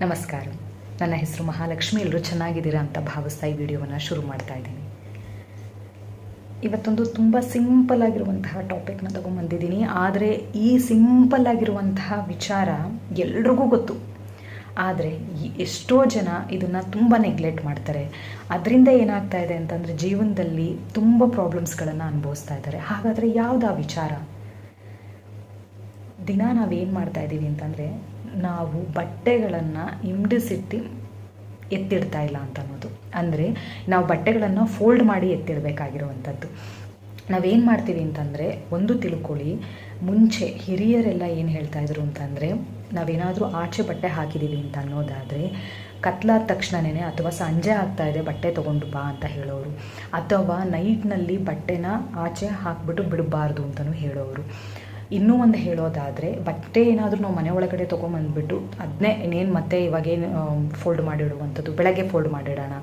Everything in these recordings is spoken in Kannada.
ನಮಸ್ಕಾರ. ನನ್ನ ಹೆಸರು ಮಹಾಲಕ್ಷ್ಮಿ. ಎಲ್ಲರೂ ಚೆನ್ನಾಗಿದ್ದೀರಾ ಅಂತ ಭಾವಿಸ್ತಾ ಈ ವಿಡಿಯೋವನ್ನು ಶುರು ಮಾಡ್ತಾ ಇದ್ದೀನಿ. ಇವತ್ತೊಂದು ತುಂಬ ಸಿಂಪಲ್ ಆಗಿರುವಂತಹ ಟಾಪಿಕ್ನ ತೊಗೊಂಬಂದಿದ್ದೀನಿ. ಆದರೆ ಈ ಸಿಂಪಲ್ ಆಗಿರುವಂತಹ ವಿಚಾರ ಎಲ್ರಿಗೂ ಗೊತ್ತು. ಆದರೆ ಎಷ್ಟೋ ಜನ ಇದನ್ನು ತುಂಬ ನೆಗ್ಲೆಕ್ಟ್ ಮಾಡ್ತಾರೆ. ಅದರಿಂದ ಏನಾಗ್ತಾ ಇದೆ ಅಂತಂದರೆ ಜೀವನದಲ್ಲಿ ತುಂಬ ಪ್ರಾಬ್ಲಮ್ಸ್ಗಳನ್ನು ಅನುಭವಿಸ್ತಾ ಇದ್ದಾರೆ. ಹಾಗಾದರೆ ಯಾವ್ದು ಆ ವಿಚಾರ? ದಿನ ನಾವೇನು ಮಾಡ್ತಾ ಇದ್ದೀವಿ ಅಂತಂದರೆ, ನಾವು ಬಟ್ಟೆಗಳನ್ನು ಹಿಂಡಿಸಿಟ್ಟು ಎತ್ತಿಡ್ತಾ ಇಲ್ಲ ಅಂತ ಅನ್ನೋದು. ಅಂದರೆ, ನಾವು ಬಟ್ಟೆಗಳನ್ನು ಫೋಲ್ಡ್ ಮಾಡಿ ಎತ್ತಿಡಬೇಕಾಗಿರುವಂಥದ್ದು. ನಾವೇನು ಮಾಡ್ತೀವಿ ಅಂತಂದರೆ, ಒಂದು ತಿಳ್ಕೊಳ್ಳಿ, ಮುಂಚೆ ಹಿರಿಯರೆಲ್ಲ ಏನು ಹೇಳ್ತಾ ಇದ್ರು ಅಂತಂದರೆ, ನಾವೇನಾದರೂ ಆಚೆ ಬಟ್ಟೆ ಹಾಕಿದ್ದೀವಿ ಅಂತ ಅನ್ನೋದಾದರೆ, ಕತ್ಲಾದ ತಕ್ಷಣನೇ ಅಥವಾ ಸಂಜೆ ಆಗ್ತಾ ಇದೆ, ಬಟ್ಟೆ ತೊಗೊಂಡು ಬಾ ಅಂತ ಹೇಳೋರು. ಅಥವಾ ನೈಟ್ನಲ್ಲಿ ಬಟ್ಟೆನ ಆಚೆ ಹಾಕ್ಬಿಟ್ಟು ಬಿಡಬಾರ್ದು ಅಂತಲೂ ಹೇಳೋರು. ಇನ್ನೂ ಒಂದು ಹೇಳೋದಾದರೆ, ಬಟ್ಟೆ ಏನಾದರೂ ನಾವು ಮನೆ ಒಳಗಡೆ ತೊಗೊಂಬಂದ್ಬಿಟ್ಟು ಅದನ್ನೇ ಇನ್ನೇನು ಮತ್ತೆ ಇವಾಗೇನು ಫೋಲ್ಡ್ ಮಾಡಿಡುವಂಥದ್ದು, ಬೆಳಗ್ಗೆ ಫೋಲ್ಡ್ ಮಾಡಿಡೋಣ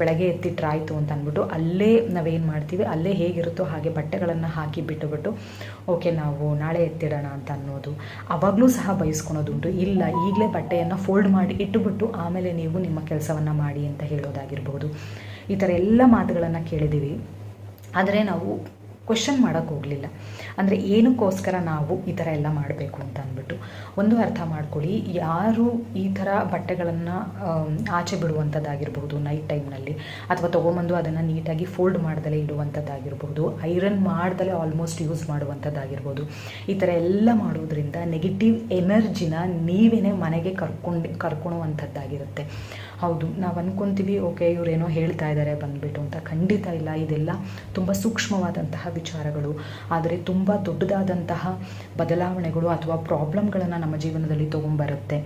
ಬೆಳಗ್ಗೆ ಎತ್ತಿಟ್ರಾಯ್ತು ಅಂತ ಅಂದ್ಬಿಟ್ಟು ಅಲ್ಲೇ ನಾವೇನು ಮಾಡ್ತೀವಿ, ಅಲ್ಲೇ ಹೇಗಿರುತ್ತೋ ಹಾಗೆ ಬಟ್ಟೆಗಳನ್ನು ಹಾಕಿ ಬಿಟ್ಟುಬಿಟ್ಟು, ಓಕೆ ನಾವು ನಾಳೆ ಎತ್ತಿಡೋಣ ಅಂತ ಅನ್ನೋದು, ಅವಾಗಲೂ ಸಹ ಬಯಸ್ಕೊಳೋದುಂಟು ಇಲ್ಲ, ಈಗಲೇ ಬಟ್ಟೆಯನ್ನು ಫೋಲ್ಡ್ ಮಾಡಿ ಇಟ್ಟುಬಿಟ್ಟು ಆಮೇಲೆ ನೀವು ನಿಮ್ಮ ಕೆಲಸವನ್ನು ಮಾಡಿ ಅಂತ ಹೇಳೋದಾಗಿರ್ಬೋದು. ಈ ಥರ ಎಲ್ಲ ಮಾತುಗಳನ್ನು ಕೇಳಿದ್ದೀವಿ. ಆದರೆ ನಾವು ಕ್ವಶನ್ ಮಾಡೋಕ್ಕೆ ಹೋಗಲಿಲ್ಲ. ಅಂದರೆ ಏನಕ್ಕೋಸ್ಕರ ನಾವು ಈ ಥರ ಎಲ್ಲ ಮಾಡಬೇಕು ಅಂತ ಅಂದ್ಬಿಟ್ಟು. ಒಂದು ಅರ್ಥ ಮಾಡ್ಕೊಳ್ಳಿ, ಯಾರು ಈ ಥರ ಬಟ್ಟೆಗಳನ್ನು ಆಚೆ ಬಿಡುವಂಥದ್ದಾಗಿರ್ಬಹುದು ನೈಟ್ ಟೈಮ್ನಲ್ಲಿ ಅಥವಾ ತೊಗೊಂಬಂದು ಅದನ್ನು ನೀಟಾಗಿ ಫೋಲ್ಡ್ ಮಾಡ್ದಲೇ ಇಡುವಂಥದ್ದಾಗಿರ್ಬೋದು ಐರನ್ ಮಾಡ್ದಲೇ ಆಲ್ಮೋಸ್ಟ್ ಯೂಸ್ ಮಾಡುವಂಥದ್ದಾಗಿರ್ಬೋದು, ಈ ಥರ ಎಲ್ಲ ಮಾಡೋದ್ರಿಂದ ನೆಗೆಟಿವ್ ಎನರ್ಜಿನ ನೀವೇ ಮನೆಗೆ ಕರ್ಕೊಂಡು ಕರ್ಕೊಳುವಂಥದ್ದಾಗಿರುತ್ತೆ ಹೌದು, ನಾವು ಅನ್ಕೊಂತೀವಿ, ಓಕೆ, ಇವರೇನೋ ಹೇಳ್ತಾ ಇದ್ದಾರೆ ಬಂದ್ಬಿಟ್ಟು ಅಂತ. ಖಂಡಿತ ಇಲ್ಲ, ಇದೆಲ್ಲ ತುಂಬ ಸೂಕ್ಷ್ಮವಾದಂತಹ ವಿಚಾರಗಳು. ಆದರೆ ತುಂಬ ದೊಡ್ಡದಾದಂತಹ ಬದಲಾವಣೆಗಳು ಅಥವಾ ಪ್ರಾಬ್ಲಮ್ಗಳನ್ನು ನಮ್ಮ ಜೀವನದಲ್ಲಿ ತೊಗೊಂಬರುತ್ತೆ.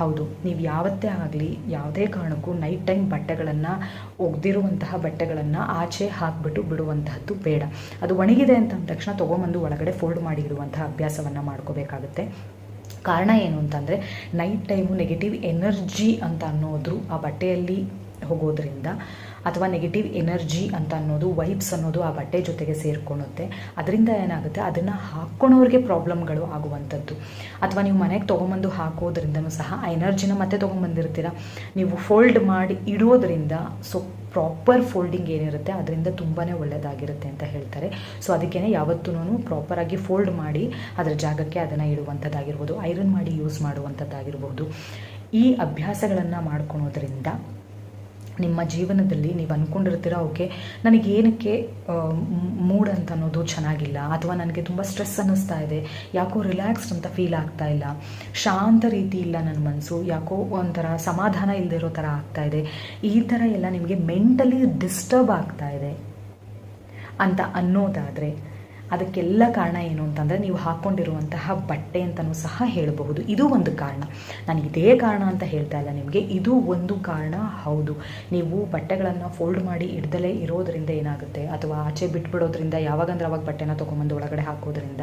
ಹೌದು, ನೀವು ಯಾವತ್ತೇ ಆಗಲಿ, ಯಾವುದೇ ಕಾರಣಕ್ಕೂ ನೈಟ್ ಟೈಮ್ ಬಟ್ಟೆಗಳನ್ನು, ಒಗ್ದಿರುವಂತಹ ಬಟ್ಟೆಗಳನ್ನು ಆಚೆ ಹಾಕಿಬಿಟ್ಟು ಬಿಡುವಂತಹದ್ದು ಬೇಡ. ಅದು ಒಣಗಿದೆ ಅಂತ ಅಂದ ತಕ್ಷಣ ತೊಗೊಂಬಂದು ಒಳಗಡೆ ಫೋಲ್ಡ್ ಮಾಡಿ ಇಡುವಂತಹ ಅಭ್ಯಾಸವನ್ನು ಮಾಡ್ಕೋಬೇಕಾಗುತ್ತೆ. ಕಾರಣ ಏನು ಅಂತಂದರೆ ನೈಟ್ ಟೈಮು ನೆಗೆಟಿವ್ ಎನರ್ಜಿ ಅಂತ ಅನ್ನೋದ್ರು ಆ ಬಟ್ಟೆಯಲ್ಲಿ ಹೋಗೋದ್ರಿಂದ ಅಥವಾ ನೆಗೆಟಿವ್ ಎನರ್ಜಿ ಅಂತ ಅನ್ನೋದು ವೈಬ್ಸ್ ಅನ್ನೋದು ಆ ಬಟ್ಟೆ ಜೊತೆಗೆ ಸೇರ್ಕೊಳುತ್ತೆ. ಅದರಿಂದ ಏನಾಗುತ್ತೆ? ಅದನ್ನು ಹಾಕ್ಕೊಳೋರಿಗೆ ಪ್ರಾಬ್ಲಮ್ಗಳು ಆಗುವಂಥದ್ದು. ಅಥವಾ ನೀವು ಮನೆಗೆ ತೊಗೊಂಬಂದು ಹಾಕೋದ್ರಿಂದನೂ ಸಹ, ಆ ಎನರ್ಜಿನ ಮತ್ತೆ ತೊಗೊಂಬಂದಿರ್ತೀರ? ನೀವು ಫೋಲ್ಡ್ ಮಾಡಿ ಇಡೋದ್ರಿಂದ ಸೊ ಪ್ರಾಪರ್ ಫೋಲ್ಡಿಂಗ್ ಏನಿರುತ್ತೆ, ಅದರಿಂದ ತುಂಬಾ ಒಳ್ಳೆಯದಾಗಿರುತ್ತೆ ಅಂತ ಹೇಳ್ತಾರೆ. ಸೊ ಅದಕ್ಕೇ ಯಾವತ್ತೂ ಪ್ರಾಪರಾಗಿ ಫೋಲ್ಡ್ ಮಾಡಿ ಅದರ ಜಾಗಕ್ಕೆ ಅದನ್ನು ಇಡುವಂಥದ್ದಾಗಿರ್ಬೋದು. ಐರನ್ ಮಾಡಿ ಯೂಸ್ ಮಾಡುವಂಥದ್ದಾಗಿರ್ಬೋದು. ಈ ಅಭ್ಯಾಸಗಳನ್ನು ಮಾಡ್ಕೊಳೋದ್ರಿಂದ ನಿಮ್ಮ ಜೀವನದಲ್ಲಿ ನೀವು ಅಂದ್ಕೊಂಡಿರ್ತೀರ ಓಕೆ ನನಗೆ ಏನಕ್ಕೆ ಮೂಡ್ ಅಂತ ಅನ್ನೋದು ಚೆನ್ನಾಗಿಲ್ಲ ಅಥವಾ ನನಗೆ ತುಂಬ ಸ್ಟ್ರೆಸ್ ಅನ್ನಿಸ್ತಾ ಇದೆ, ಯಾಕೋ ರಿಲ್ಯಾಕ್ಸ್ಡ್ ಅಂತ ಫೀಲ್ ಆಗ್ತಾ ಇಲ್ಲ, ಶಾಂತ ರೀತಿ ಇಲ್ಲ ನನ್ನ ಮನಸ್ಸು, ಯಾಕೋ ಒಂಥರ ಸಮಾಧಾನ ಇಲ್ಲದೆ ಥರ ಆಗ್ತಾ ಇದೆ, ಈ ಥರ ಎಲ್ಲ ನಿಮಗೆ ಮೆಂಟಲಿ ಡಿಸ್ಟರ್ಬ್ ಆಗ್ತಾ ಇದೆ ಅಂತ ಅನ್ನೋದಾದರೆ ಅದಕ್ಕೆಲ್ಲ ಕಾರಣ ಏನು ಅಂತಂದರೆ ನೀವು ಹಾಕ್ಕೊಂಡಿರುವಂತಹ ಬಟ್ಟೆ ಅಂತಲೂ ಸಹ ಹೇಳಬಹುದು. ಇದು ಒಂದು ಕಾರಣ. ನಾನು ಇದೇ ಕಾರಣ ಅಂತ ಹೇಳ್ತಾ ಇಲ್ಲ ನಿಮಗೆ. ಇದು ಒಂದು ಕಾರಣ, ಹೌದು. ನೀವು ಬಟ್ಟೆಗಳನ್ನು ಫೋಲ್ಡ್ ಮಾಡಿ ಇಡ್ದಲೇ ಇರೋದರಿಂದ ಏನಾಗುತ್ತೆ? ಅಥವಾ ಆಚೆ ಬಿಟ್ಬಿಡೋದ್ರಿಂದ, ಯಾವಾಗಂದ್ರೆ ಅವಾಗ ಬಟ್ಟೆನ ತೊಗೊಂಬಂದು ಒಳಗಡೆ ಹಾಕೋದ್ರಿಂದ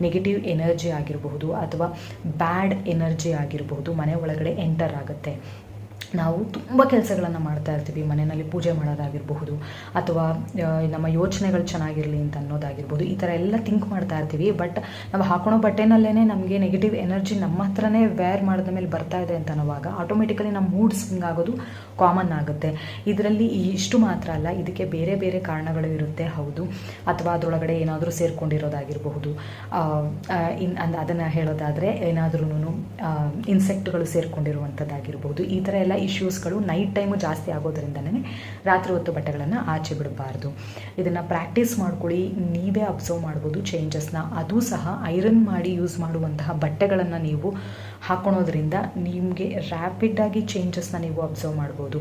ನೆಗೆಟಿವ್ ಎನರ್ಜಿ ಆಗಿರಬಹುದು ಅಥವಾ ಬ್ಯಾಡ್ ಎನರ್ಜಿ ಆಗಿರಬಹುದು, ಮನೆ ಒಳಗಡೆ ಎಂಟರ್ ಆಗುತ್ತೆ. ನಾವು ತುಂಬ ಕೆಲಸಗಳನ್ನು ಮಾಡ್ತಾ ಇರ್ತೀವಿ. ಮನೆಯಲ್ಲಿ ಪೂಜೆ ಮಾಡೋದಾಗಿರಬಹುದು ಅಥವಾ ನಮ್ಮ ಯೋಚನೆಗಳು ಚೆನ್ನಾಗಿರಲಿ ಅಂತ ಅನ್ನೋದಾಗಿರ್ಬೋದು, ಈ ಥರ ಎಲ್ಲ ಥಿಂಕ್ ಮಾಡ್ತಾ ಇರ್ತೀವಿ. ಬಟ್ ನಾವು ಹಾಕೊಳೋ ಬಟ್ಟೆನಲ್ಲೇ ನಮಗೆ ನೆಗೆಟಿವ್ ಎನರ್ಜಿ ನಮ್ಮ ಹತ್ರನೇ ವೇರ್ ಮಾಡಿದ ಮೇಲೆ ಬರ್ತಾ ಇದೆ ಅಂತ ಅನ್ನೋವಾಗ ಆಟೋಮೆಟಿಕಲಿ ನಮ್ಮ ಮೂಡ್ ಸ್ವಿಂಗ್ ಆಗೋದು ಕಾಮನ್ ಆಗುತ್ತೆ. ಇದರಲ್ಲಿ ಇಷ್ಟು ಮಾತ್ರ ಅಲ್ಲ, ಇದಕ್ಕೆ ಬೇರೆ ಬೇರೆ ಕಾರಣಗಳು ಇರುತ್ತೆ, ಹೌದು. ಅಥವಾ ಅದರೊಳಗಡೆ ಏನಾದರೂ ಸೇರ್ಕೊಂಡಿರೋದಾಗಿರಬಹುದು. ಇನ್ ಅದನ್ನು ಹೇಳೋದಾದರೆ ಏನಾದ್ರೂ ಇನ್ಸೆಕ್ಟ್ಗಳು ಸೇರಿಕೊಂಡಿರುವಂಥದ್ದಾಗಿರ್ಬೋದು ಈ ಥರ ಎಲ್ಲ ಇಶ್ಯೂಸ್ಗಳು ನೈಟ್ ಟೈಮು ಜಾಸ್ತಿ ಆಗೋದ್ರಿಂದನೇ ರಾತ್ರಿ ಹೊತ್ತು ಬಟ್ಟೆಗಳನ್ನು ಆಚೆ ಬಿಡಬಾರ್ದು. ಇದನ್ನು ಪ್ರಾಕ್ಟೀಸ್ ಮಾಡ್ಕೊಳ್ಳಿ, ನೀವೇ ಅಬ್ಸರ್ವ್ ಮಾಡ್ಬೋದು ಚೇಂಜಸ್ನ ಅದು ಸಹ ಐರನ್ ಮಾಡಿ ಯೂಸ್ ಮಾಡುವಂತಹ ಬಟ್ಟೆಗಳನ್ನು ನೀವು ಹಾಕೊಳೋದ್ರಿಂದ ನಿಮಗೆ ರ್ಯಾಪಿಡಾಗಿ ಚೇಂಜಸ್ನ ನೀವು ಅಬ್ಸರ್ವ್ ಮಾಡ್ಬೋದು.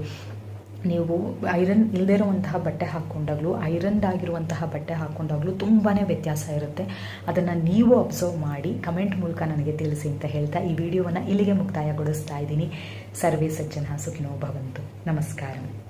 ನೀವು ಐರನ್ ಇಲ್ಲದೇ ಇರುವಂತಹ ಬಟ್ಟೆ ಹಾಕ್ಕೊಂಡಾಗಲೂ ಐರನ್ ಆಗಿರುವಂತಹ ಬಟ್ಟೆ ಹಾಕ್ಕೊಂಡಾಗಲೂ ತುಂಬಾ ವ್ಯತ್ಯಾಸ ಇರುತ್ತೆ. ಅದನ್ನು ನೀವು ಅಬ್ಸರ್ವ್ ಮಾಡಿ ಕಮೆಂಟ್ ಮೂಲಕ ನನಗೆ ತಿಳಿಸಿ ಅಂತ ಹೇಳ್ತಾ ಈ ವಿಡಿಯೋವನ್ನು ಇಲ್ಲಿಗೆ ಮುಕ್ತಾಯಗೊಳಿಸ್ತಾ ಇದ್ದೀನಿ. ಸರ್ವೇ ಸಜ್ಜನ ಸುಖಿನೋ ಭವಂತು ನಮಸ್ಕಾರ.